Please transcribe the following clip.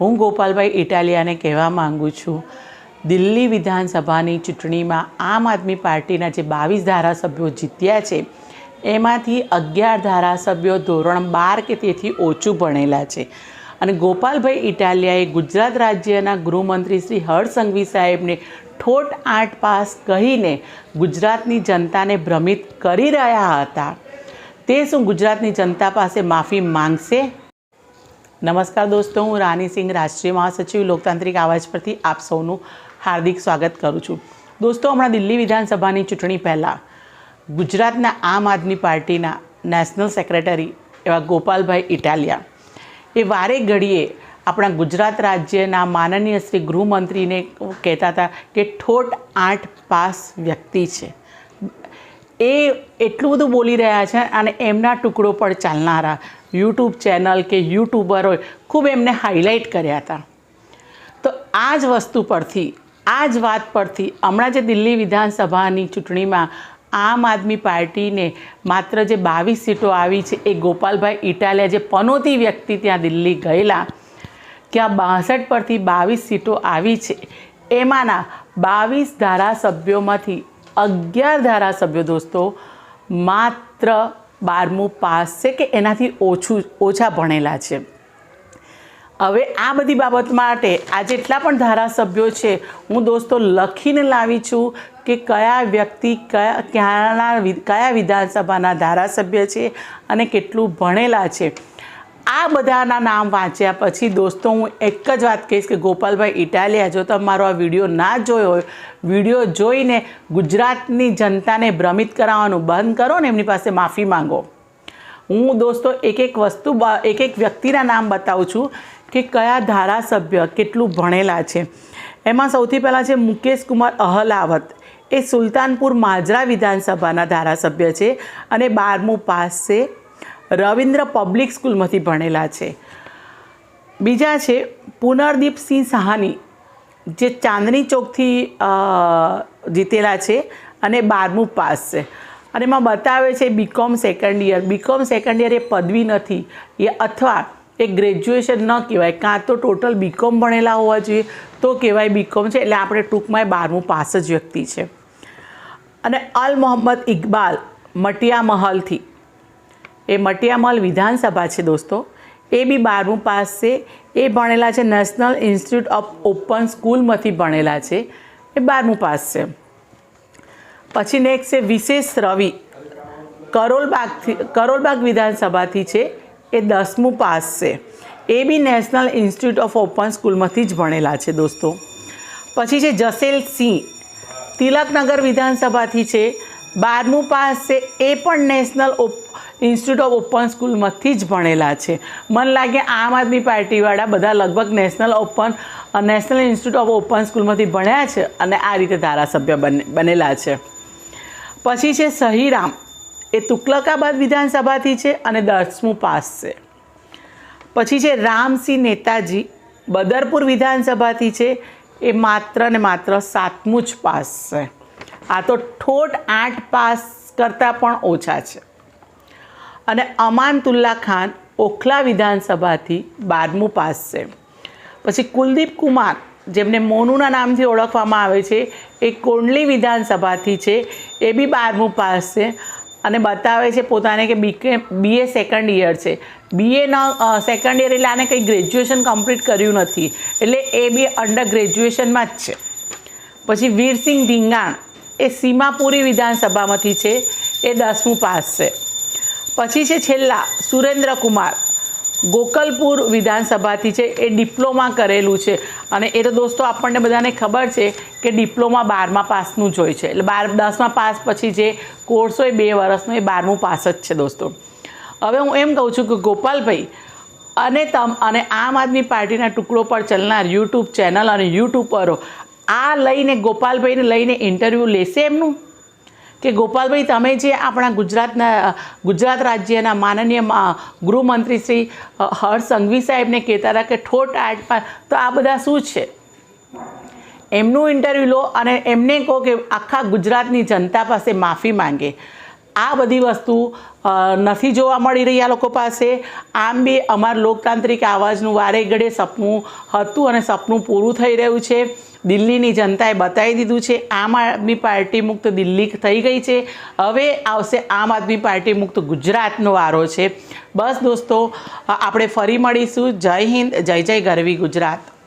હું ગોપાલભાઈ ઇટાલિયાને કહેવા માગું છું. દિલ્હી વિધાનસભાની ચૂંટણીમાં આમ આદમી પાર્ટીના જે બાવીસ ધારાસભ્યો જીત્યા છે, એમાંથી અગિયાર ધારાસભ્યો ધોરણ બાર કે તેથી ઓછું ભણેલા છે. અને ગોપાલભાઈ ઇટાલિયાએ ગુજરાત રાજ્યના ગૃહમંત્રી શ્રી હર્ષ સાહેબને ઠોટ આઠ પાસ કહીને ગુજરાતની જનતાને ભ્રમિત કરી રહ્યા હતા. તે શું ગુજરાતની જનતા પાસે માફી માંગશે? નમસ્કાર દોસ્તો, હું રાની સિંહ, રાષ્ટ્રીય મહાસચિવ, લોકતાંત્રિક આવાજ પરથી આપ સૌનું હાર્દિક સ્વાગત કરું છું. દોસ્તો, હમણાં દિલ્હી વિધાનસભાની ચૂંટણી પહેલાં ગુજરાતના આમ આદમી પાર્ટીના નેશનલ સેક્રેટરી એવા ગોપાલભાઈ ઇટાલિયા એ વારે ઘડીએ આપણા ગુજરાત રાજ્યના માનનીય શ્રી ગૃહમંત્રીને કહેતા હતા કે ઠોટ આઠ પાસ વ્યક્તિ છે. એ એટલું બધું બોલી રહ્યા છે અને એમના ટુકડો પર ચાલનારા યુટ્યુબ ચેનલ કે યુટ્યુબરો હોય, ખૂબ એમને હાઇલાઇટ કર્યા હતા. તો આ જ વસ્તુ પરથી, આ જ વાત પરથી હમણાં જે દિલ્હી વિધાનસભાની ચૂંટણીમાં આમ આદમી પાર્ટીને માત્ર જે બાવીસ સીટો આવી છે, એ ગોપાલભાઈ ઇટાલિયા જે પનોતી વ્યક્તિ ત્યાં દિલ્હી ગયેલા આ બાસઠ પરથી બાવીસ સીટો આવી છે. એમાંના બાવીસ ધારાસભ્યોમાંથી અગિયાર ધારાસભ્યો દોસ્તો, માત્ર બારમું પાસ છે કે એનાથી ઓછું, ઓછા ભણેલા છે. હવે આ બધી બાબત માટે આ જેટલા પણ ધારાસભ્યો છે, હું દોસ્તો લખીને લાવી છું કે કયા વ્યક્તિ કયા, ક્યાંના કયા વિધાનસભાના ધારાસભ્ય છે અને કેટલું ભણેલા છે. આ બધાના નામ વાંચ્યા પછી દોસ્તો, હું એક જ વાત કહીશ કે ગોપાલભાઈ ઇટાલિયા, જો તમે મારો આ વીડિયો ના જોયો હોય, વીડિયો જોઈને ગુજરાતની જનતાને ભ્રમિત કરાવવાનું બંધ કરો ને એમની પાસે માફી માંગો. હું દોસ્તો એક એક વસ્તુ એક એક વ્યક્તિના નામ બતાવું છું કે કયા ધારાસભ્ય કેટલું ભણેલા છે. એમાં સૌથી પહેલાં છે મુકેશ કુમાર અહલાવત. એ સુલતાનપુર માજરા વિધાનસભાના ધારાસભ્ય છે અને બારમું પાસ છે રવિન્દ્ર પબ્લિક સ્કૂલમાંથી ભણેલા છે. બીજા છે પુનર્દીપસિંહ સાહાની, જે ચાંદની ચોકથી જીતેલા છે અને બારમું પાસ છે. અને એમાં બતાવે છે B Com second year B Com second year એ પદવી નથી. એ અથવા એ ગ્રેજ્યુએશન ન કહેવાય. કાં તો ટોટલ બીકોમ ભણેલા હોવા જોઈએ, તો કહેવાય બીકોમ છે. એટલે આપણે ટૂંકમાં એ બારમું પાસ જ વ્યક્તિ છે. અને અલ મોહમ્મદ ઇકબાલ મટિયા મહલથી એ મટિયામલ વિધાનસભા છે દોસ્તો. એ બી બારમું પાસ છે. એ ભણેલા છે નેશનલ ઇન્સ્ટિટ્યૂટ ઓફ ઓપન સ્કૂલમાંથી ભણેલા છે. એ બારમું પાસ છે. પછી નેક્સ્ટ છે વિશેષ રવિ. કરોલબાગથી, કરોલબાગ વિધાનસભાથી છે. એ દસમું પાસ છે. એ બી નેશનલ ઇન્સ્ટિટ્યૂટ ઓફ ઓપન સ્કૂલમાંથી જ ભણેલા છે દોસ્તો. પછી છે જસેલ સિંહ. તિલકનગર વિધાનસભાથી છે. બારમું પાસ છે. એ પણ national of institute of open સ્કૂલમાંથી જ ભણેલા છે. મને લાગે આમ આદમી પાર્ટીવાળા બધા લગભગ national open national institute of open સ્કૂલમાંથી ભણ્યા છે અને આ રીતે ધારાસભ્ય બને, બનેલા છે. પછી છે સહીરામ. એ તુકલકાબાદ વિધાનસભાથી છે અને દસમું પાસ છે. પછી છે રામસિંહ નેતાજી, બદરપુર વિધાનસભાથી છે. એ માત્ર ને માત્ર સાતમું જ પાસ છે. આ તો ઠોટ આઠ પાસ કરતાં પણ ઓછા છે. અને અમાનતુલ્લા ખાન ઓખલા વિધાનસભાથી બારમું પાસ છે. પછી કુલદીપ કુમાર, જેમને મોનુના નામથી ઓળખવામાં આવે છે, એ કોંડલી વિધાનસભાથી છે, એ બી બારમું પાસ છે. અને બતાવે છે પોતાને કે બીકે બીએ સેકન્ડ યર છે. બીએના સેકન્ડ યર એટલે આને કંઈ ગ્રેજ્યુએશન કમ્પ્લીટ કર્યું નથી. એટલે એ બી અંડર ગ્રેજ્યુએશનમાં જ છે. પછી વીરસિંહ ધીંગાણ એ સીમાપુરી વિધાનસભામાંથી છે, એ દસમું પાસ છે. પછી છે છેલ્લા, સુરેન્દ્રકુમાર. ગોકલપુર વિધાનસભાથી છે, એ ડિપ્લોમા કરેલું છે. અને એ તો દોસ્તો આપણને બધાને ખબર છે કે ડિપ્લોમા બારમા પાસનું જ હોય છે. એટલે બાર, દસમા પાસ પછી જે કોર્સ હોય બે વર્ષનો, એ બારમું પાસ જ છે દોસ્તો. હવે હું એમ કહું છું કે ગોપાલભાઈ, અને તમ, અને આમ આદમી પાર્ટીના ટુકડો પર ચાલનાર યુટ્યુબ ચેનલ અને યુટ્યુબ પર આ લઈને ગોપાલભાઈને લઈને ઇન્ટરવ્યૂ લેશે એમનું? કે ગોપાલભાઈ, તમે જે આપણા ગુજરાતના, ગુજરાત રાજ્યના માનનીય ગૃહમંત્રી શ્રી હર્ષ સંઘવી સાહેબને કહેતા હતા કે ઠોટ આર્ટ તો આ બધા શું છે? એમનું ઇન્ટરવ્યૂ લો અને એમને કહો કે આખા ગુજરાતની જનતા પાસે માફી માંગે. આ બધી વસ્તુ નથી જોવા મળી રહી આ લોકો પાસે. આમ બી અમારા લોકતાંત્રિક આવાજનું વારે ઘડે સપનું હતું અને સપનું પૂરું થઈ રહ્યું છે. દિલ્હીની જનતાએ બતાવી દીધું છે, આમ આદમી પાર્ટી મુક્ત દિલ્હી થઈ ગઈ છે. હવે આવશે આમ આદમી પાર્ટી મુક્ત ગુજરાતનો વારો છે. બસ દોસ્તો, આપણે ફરી મળીશું. જય હિન્દ, જય જય ગરવી ગુજરાત.